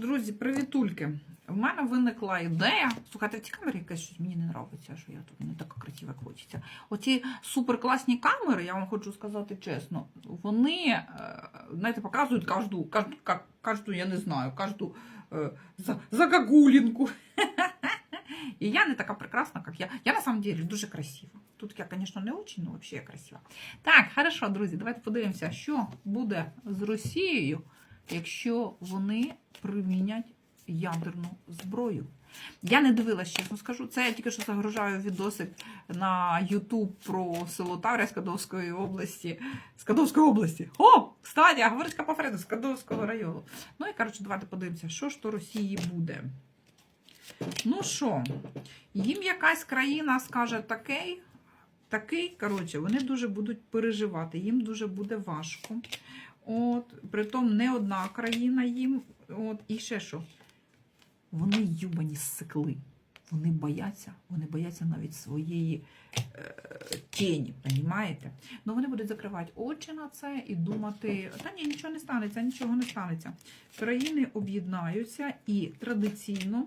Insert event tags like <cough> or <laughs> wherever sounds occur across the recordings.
Друзі, привітульки. В мене виникла ідея. Слухайте, ці камери якась щось мені не подобається, що я тут не така красива, як хочеться. Оці суперкласні камери, я вам хочу сказати чесно, вони, е, знаєте, показують кожну, кожну, кожну, я не знаю, кожну е, загагулінку. І я не така прекрасна, як я. Я на самом деле дуже красива. Тут я, звісно, не очень, але взагалі я красива. Так, хорошо, друзі, давайте подивимося, що буде з Росією, якщо вони примінять ядерну зброю. Я не дивилась, чесно скажу. Це я тільки що загружаю відосик на YouTube про село Тавря Скадовської області. Скадовської області. О! А говорить Капафреду Скадовського району. Ну і коротше, давайте подивимося, що ж то Росії буде. Ну що, їм якась країна скаже такий, такий, коротше, вони дуже будуть переживати, їм дуже буде важко. От, притом не одна країна їм. От, і ще що? Вони юбані ссекли. Вони бояться, вони бояться навіть своєї е, тіні, розумієте? Ну вони будуть закривати очі на це і думати, та ні, нічого не станеться, нічого не станеться. Країни об'єднаються і традиційно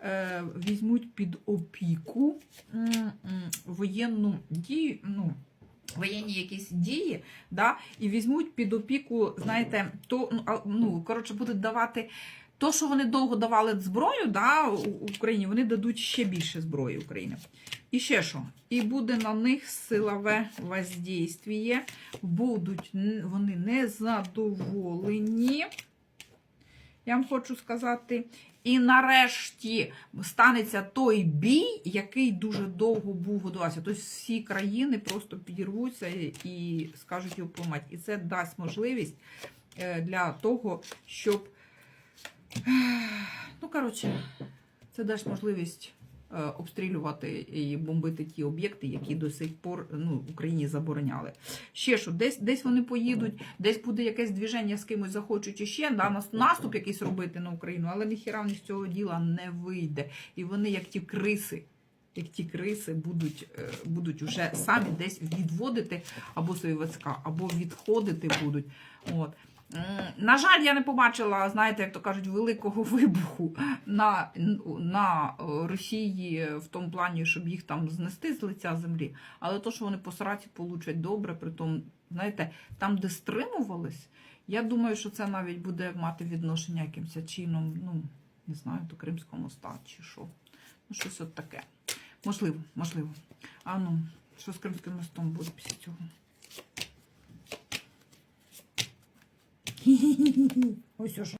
е, візьмуть під опіку воєнну дію. ну, Воєнні якісь дії, да, і візьмуть під опіку, знаєте, то ну, ну коротше, будуть давати то, що вони довго давали зброю, да, Україні, вони дадуть ще більше зброї Україні. І ще що? І буде на них силове воздействие, будуть вони незадоволені. Я вам хочу сказати. І нарешті станеться той бій, який дуже довго був годувався. Тобто всі країни просто підірвуться і скажуть його помать. І це дасть можливість е, для того, щоб. Ну, коротше, це дасть можливість е, обстрілювати і бомбити ті об'єкти, які до сих пор ну, Україні забороняли. Ще що, десь, десь вони поїдуть, десь буде якесь движення з кимось захочуть іще, да, наступ якийсь робити на Україну, але ніхіра з цього діла не вийде. І вони, як ті криси, як ті криси будуть, е, будуть вже самі десь відводити або свої війська, або відходити будуть. От. На жаль, я не побачила, знаєте, як то кажуть, великого <laughs> вибуху на, на е, Росії в тому плані, щоб їх там знести з лиця землі. Але то, що вони по сраці получать добре, при тому, знаєте, там, де стримувались, я думаю, що це навіть буде мати відношення якимось чином, ну, не знаю, до Кримського моста чи що. Ну, щось от таке. Можливо, можливо. А ну, що з Кримським мостом буде після цього? Ось що.